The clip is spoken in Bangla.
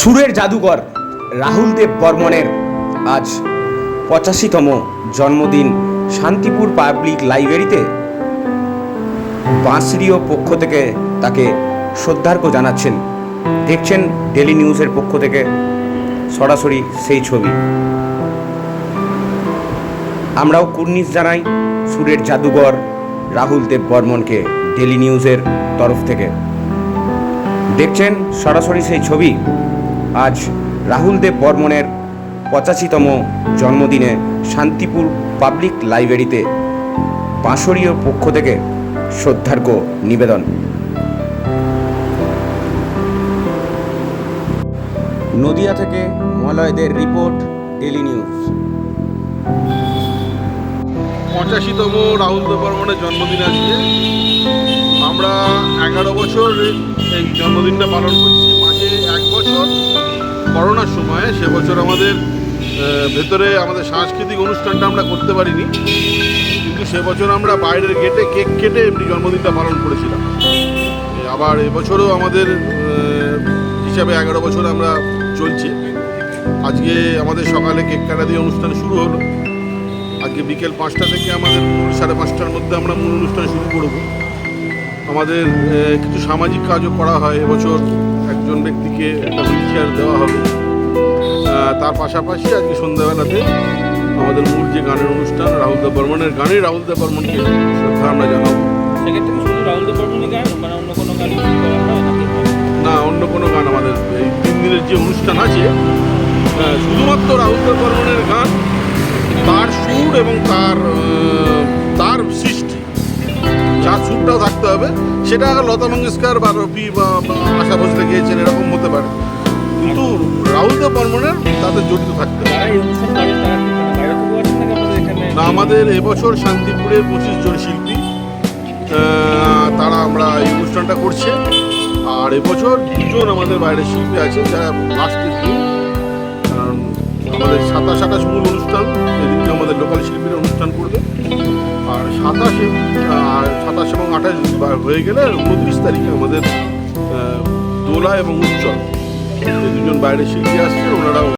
সুরের জাদুকর রাহুল দেব বর্মনের আজ পঁচাশিতম জন্মদিন শান্তিপুর পাবলিক লাইব্রেরিতে। বাঁশরিও পক্ষ থেকে তাকে শ্রদ্ধার্ঘ্য জানাচ্ছেন। দেখছেন ডেলি নিউজের পক্ষ থেকে সরাসরি সেই ছবি। আমরাও কুর্নিশ জানাই সুরের জাদুঘর রাহুল দেব বর্মনকে ডেলি নিউজের তরফ থেকে। দেখছেন সরাসরি সেই ছবি। আজ রাহুল দেব বর্মনের পঁচাশিতম জন্মদিনে শান্তিপুর পাবলিক লাইব্রেরিতে বাঁশরীয় পক্ষ থেকে শ্রদ্ধার্ঘ্য নিবেদন। নদিয়া থেকে মলয়দের রিপোর্ট ডেলি নিউজ। পঁচাশিতম রাহুল দেব বর্মনের জন্মদিন আজকে। আমরা এগারো বছর এই জন্মদিনটা পালন করছি মাঝে এক বছর। করোনার সময় সে বছর আমাদের ভেতরে আমাদের সাংস্কৃতিক অনুষ্ঠানটা আমরা করতে পারিনি। কিন্তু সে বছর আমরা বাইরের গেটে কেক কেটে এমনি জন্মদিনটা পালন করেছিলাম। আবার এবছরও আমাদের হিসাবে এগারো বছর আমরা চলছি। আজকে আমাদের সকালে কেক কাটা দিয়ে অনুষ্ঠান শুরু হলো। আজকে বিকেল পাঁচটা থেকে আমাদের সাড়ে পাঁচটার মধ্যে আমরা মূল অনুষ্ঠান শুরু করব। আমাদের কিছু সামাজিক কাজও করা হয় এবছর। একজন ব্যক্তিকে একটা হুইল চেয়ার দেওয়া হবে। তার পাশাপাশি আজকে সন্ধ্যাবেলাতে আমাদের মূল যে গানের অনুষ্ঠান রাহুল দেব বর্মনের গানে রাহুল দেব বর্মনকে শ্রদ্ধা আমরা জানাব। সেক্ষেত্রে শুধু রাহুল দেব বর্মনই গান মানে অন্য কোনো গান না অন্য কোনো গান আমাদের এই তিন দিনের যে অনুষ্ঠান আছে শুধুমাত্র রাহুল দেব বর্মনের গান তার সুর এবং তার তার সৃষ্টি যার সুরটাও থাকতে হবে। সেটা লতা মঙ্গেশকর বা রফি বা আশা ভোসলে গিয়েছেন এরকম হতে পারে। কিন্তু রাহুল দেব বর্মনের তাদের জড়িত থাকতে না। আমাদের এবছর শান্তিপুরের পঁচিশ জন শিল্পী তারা আমরা এই অনুষ্ঠানটা করছে। আর এবছর দুজন আমাদের বাইরের শিল্পী আছে যারা লাস্টের দিন আমাদের সাতাশ আঠাশ মূল অনুষ্ঠান সেদিনকে আমাদের লোকাল শিল্পীরা অনুষ্ঠান করবে। আর সাতাশে সাতাশ এবং আঠাশ হয়ে গেলে উনত্রিশ তারিখে আমাদের দোলা এবং উজ্জ্বল দুজন বাইরে শিল্পী আসছে, ওনারাও